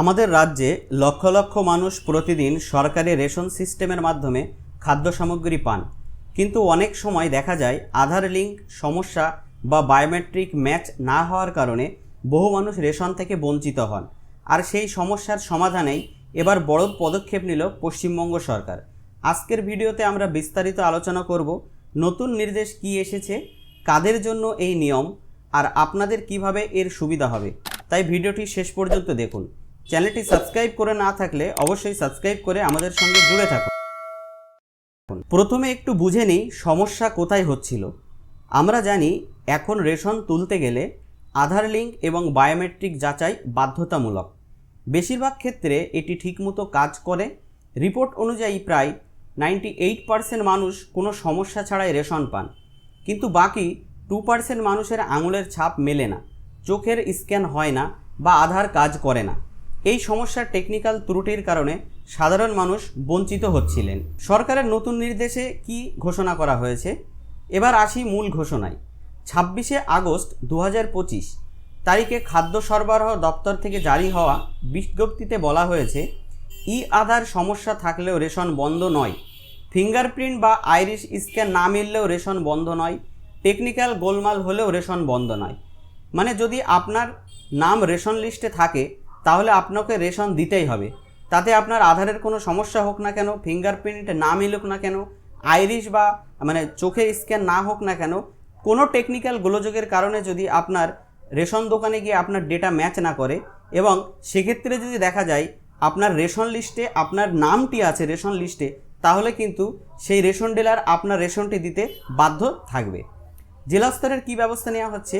আমাদের রাজ্যে লক্ষ লক্ষ মানুষ প্রতিদিন সরকারি রেশন সিস্টেমের মাধ্যমে খাদ্য সামগ্রী পান। কিন্তু অনেক সময় দেখা যায় আধার লিঙ্ক, সমস্যা বা বায়োমেট্রিক ম্যাচ না হওয়ার কারণে বহু মানুষ রেশন থেকে বঞ্চিত হন। আর সেই সমস্যার সমাধানেই এবার বড় পদক্ষেপ নিল পশ্চিমবঙ্গ সরকার। আজকের ভিডিওতে আমরা বিস্তারিত আলোচনা করব, নতুন নির্দেশ কি এসেছে, কাদের জন্য এই নিয়ম, আর আপনাদের কীভাবে এর সুবিধা হবে। তাই ভিডিওটি শেষ পর্যন্ত দেখুন। চ্যানেলটি সাবস্ক্রাইব করে না থাকলে অবশ্যই সাবস্ক্রাইব করে আমাদের সঙ্গে জুড়ে থাকুন। প্রথমে একটু বুঝে নিই সমস্যা কোথায় হচ্ছিল। আমরা জানি এখন রেশন তুলতে গেলে আধার লিঙ্ক এবং বায়োমেট্রিক যাচাই বাধ্যতামূলক। বেশিরভাগ ক্ষেত্রে এটি ঠিকমতো কাজ করে। রিপোর্ট অনুযায়ী প্রায় নাইনটি এইট পার্সেন্ট মানুষ কোনো সমস্যা ছাড়াই রেশন পান। কিন্তু বাকি টু পার্সেন্ট মানুষের আঙুলের ছাপ মেলে না, চোখের স্ক্যান হয় না বা আধার কাজ করে না। এই সমস্যার টেকনিক্যাল ত্রুটির কারণে সাধারণ মানুষ বঞ্চিত হচ্ছিলেন। সরকারের নতুন নির্দেশে কি ঘোষণা করা হয়েছে? এবার আসি মূল ঘোষণায়। ছাব্বিশে আগস্ট দু পঁচিশ তারিখে খাদ্য সরবরাহ দপ্তর থেকে জারি হওয়া বিজ্ঞপ্তিতে বলা হয়েছে, ই আধার সমস্যা থাকলেও রেশন বন্ধ নয়। ফিঙ্গারপ্রিন্ট বা আইরিশ স্ক্যান না মিললেও রেশন বন্ধ নয়। টেকনিক্যাল গোলমাল হলেও রেশন বন্ধ নয়। মানে যদি আপনার নাম রেশন লিস্টে থাকে তাহলে আপনাকে রেশন দিতেই হবে। তাতে আপনার আধারের কোনো সমস্যা হোক না কেন ফিঙ্গারপ্রিন্ট না মিলুক না কেন আইরিশ বা মানে চোখের স্ক্যান না হোক না কেন, কোনো টেকনিক্যাল গোলযোগের কারণে যদি আপনার রেশন দোকানে গিয়ে আপনার ডেটা ম্যাচ না করে এবং সেক্ষেত্রে যদি দেখা যায় আপনার রেশন লিস্টে আপনার নামটি আছে রেশন লিস্টে তাহলে কিন্তু সেই রেশন ডিলার আপনার রেশনটি দিতে বাধ্য থাকবে। জেলা স্তরের কী ব্যবস্থা নেওয়া হচ্ছে?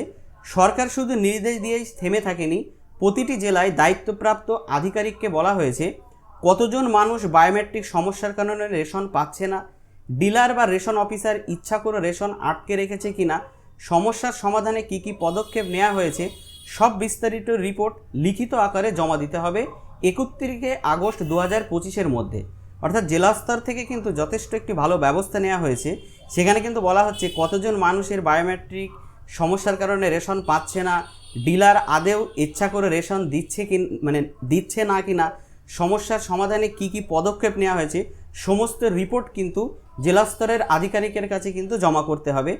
সরকার শুধু নির্দেশ দিয়েই থেমে থাকেনি প্রতিটি জেলায় দায়িত্বপ্রাপ্ত আধিকারিককে বলা হয়েছে, কতজন মানুষ বায়োমেট্রিক সমস্যার কারণে রেশন পাচ্ছে না, ডিলার বা রেশন অফিসার ইচ্ছা করে রেশন আটকে রেখেছে কিনা, সমস্যার সমাধানে কি কি পদক্ষেপ নেওয়া হয়েছে, সব বিস্তারিত রিপোর্ট লিখিত আকারে জমা দিতে হবে একত্রিশে আগস্ট দু হাজার পঁচিশের মধ্যে। অর্থাৎ জেলা স্তর থেকে কিন্তু যথেষ্ট একটি ভালো ব্যবস্থা নেওয়া হয়েছে। সেখানে কিন্তু বলা হচ্ছে, কতজন মানুষের বায়োমেট্রিক সমস্যার কারণে রেশন পাচ্ছে না ডিলার আদেও ইচ্ছা করে রেশন দিচ্ছে কি মানে দিচ্ছে না কি না, সমস্যার সমাধানে কি কি পদক্ষেপ নেওয়া হয়েছে, সমস্ত রিপোর্ট কিন্তু জেলা স্তরের আধিকারিকের কাছে কিন্তু জমা করতে হবে।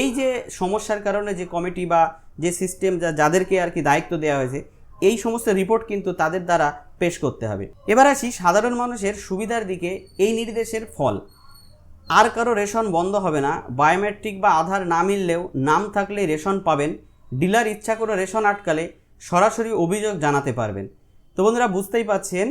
এই যে সমস্যার কারণে যে কমিটি বা যে সিস্টেম যা যাদেরকে আর কি দায়িত্ব দেওয়া হয়েছে, এই সমস্ত রিপোর্ট কিন্তু তাদের দ্বারা পেশ করতে হবে। এবার আসি সাধারণ মানুষের সুবিধার দিকে, এই নির্দেশের ফল। আর কারও রেশন বন্ধ হবে না বায়োমেট্রিক বা আধার না মিললেও নাম থাকলে রেশন পাবেন। ডিলার ইচ্ছা করে রেশন আটকালে সরাসরি অভিযোগ জানাতে পারবেন। তো বন্ধুরা, বুঝতেই পাচ্ছেন,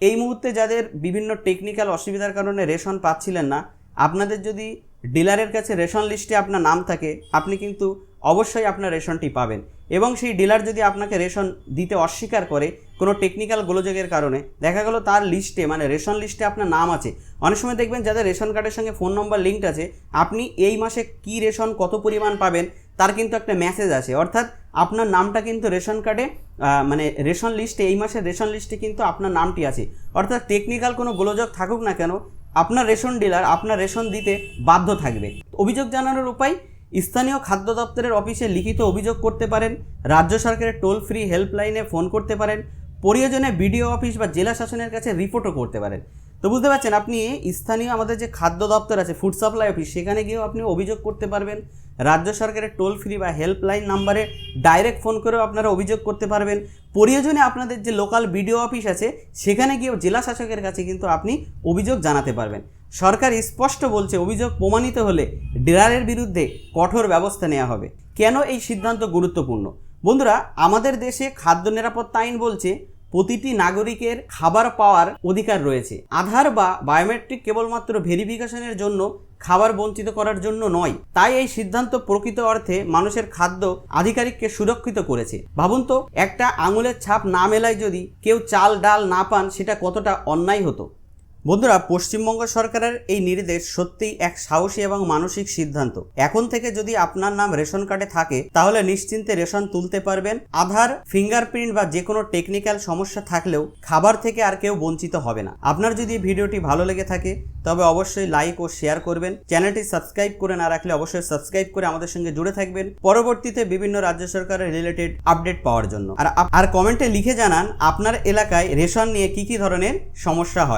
এই মুহূর্তে যাদের বিভিন্ন টেকনিক্যাল অসুবিধার কারণে রেশন পাচ্ছিলেন না, আপনাদের যদি ডিলারের কাছে রেশন লিস্টে আপনার নাম থাকে, আপনি কিন্তু অবশ্যই আপনার রেশনটি পাবেন। এবং সেই ডিলার যদি আপনাকে রেশন দিতে অস্বীকার করে কোনো টেকনিক্যাল গোলযোগের কারণে, দেখা গেল তার লিস্টে মানে রেশন লিস্টে আপনার নাম আছে। অনেক সময় দেখবেন যাদের রেশন কার্ডের সঙ্গে ফোন নম্বর লিঙ্কড আছে, আপনি এই মাসে কি রেশন, কত পরিমাণ পাবেন তার কিন্তু একটা মেসেজ আছে অর্থাৎ আপনার নামটা কিন্তু রেশন কার্ডে মানে রেশন লিস্টে এই মাসের রেশন লিস্টে কিন্তু আপনার নামটি আছে। অর্থাৎ টেকনিক্যাল কোনো গোলযোগ থাকুক না কেন, আপনার রেশন ডিলার আপনার রেশন দিতে বাধ্য থাকবে। অভিযোগ জানানোর উপায়, স্থানীয় খাদ্য দপ্তরের অফিসে লিখিত অভিযোগ করতে পারেন, রাজ্য সরকারের টোল ফ্রি হেল্পলাইনে ফোন করতে পারেন, প্রয়োজনে বিডিও অফিস বা জেলা শাসনের কাছে রিপোর্টও করতে পারেন। তো বুঝতে পারছেন, আপনি স্থানীয় আমাদের যে খাদ্য দপ্তর আছে ফুড সাপ্লাই অফিস সেখানে গিয়েও আপনি অভিযোগ করতে পারবেন। রাজ্য সরকারের টোল ফ্রি বা হেল্পলাইন নাম্বারে ডাইরেক্ট ফোন করেও আপনারা অভিযোগ করতে পারবেন। প্রয়োজনে আপনাদের যে লোকাল বিডিও অফিস আছে, সেখানে গিয়েও জেলা শাসকের কাছে কিন্তু আপনি অভিযোগ জানাতে পারবেন। সরকার স্পষ্ট বলছে, অভিযোগ প্রমাণিত হলে ডিলারের বিরুদ্ধে কঠোর ব্যবস্থা নেওয়া হবে। কেন এই সিদ্ধান্ত গুরুত্বপূর্ণ? বন্ধুরা, আমাদের দেশে খাদ্য নিরাপত্তা আইন বলছে প্রতিটি নাগরিকের খাবার পাওয়ার অধিকার রয়েছে। আধার বা বায়োমেট্রিক কেবলমাত্র ভেরিফিকেশনের জন্য খাবার বঞ্চিত করার জন্য নয়। তাই এই সিদ্ধান্ত প্রকৃত অর্থে মানুষের খাদ্য আধিকারিককে সুরক্ষিত করেছে। ভাবুন তো, একটা আঙুলের ছাপ না মেলায় যদি কেউ চাল, ডাল না পান, সেটা কতটা অন্যায় হতো? বন্ধুরা, পশ্চিমবঙ্গ সরকারের এই নির্দেশ সত্যিই এক সাহসী এবং মানসিক সিদ্ধান্ত। এখন থেকে যদি আপনার নাম রেশন কার্ডে থাকে, তাহলে নিশ্চিন্তে রেশন তুলতে পারবেন। আধার, ফিঙ্গারপ্রিন্ট বা যে কোনো টেকনিক্যাল সমস্যা থাকলেও খাবার থেকে আর কেউ বঞ্চিত হবে না। আপনার যদি ভিডিওটি ভালো লেগে থাকে, তবে অবশ্যই লাইক ও শেয়ার করবেন। চ্যানেলটি সাবস্ক্রাইব করে না রাখলে অবশ্যই সাবস্ক্রাইব করে আমাদের সঙ্গে জুড়ে থাকবেন। পরবর্তীতে বিভিন্ন রাজ্য সরকারের রিলেটেড আপডেট পাওয়ার জন্য। আর আর কমেন্টে লিখে জানান, আপনার এলাকায় রেশন নিয়ে কি কি ধরনের সমস্যা হয়।